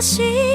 이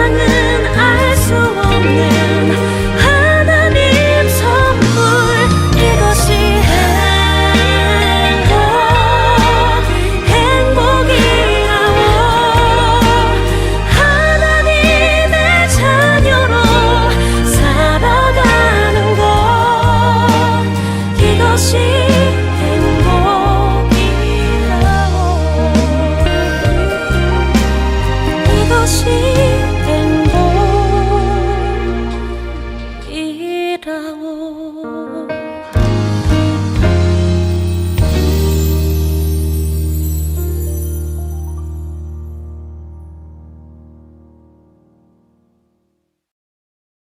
세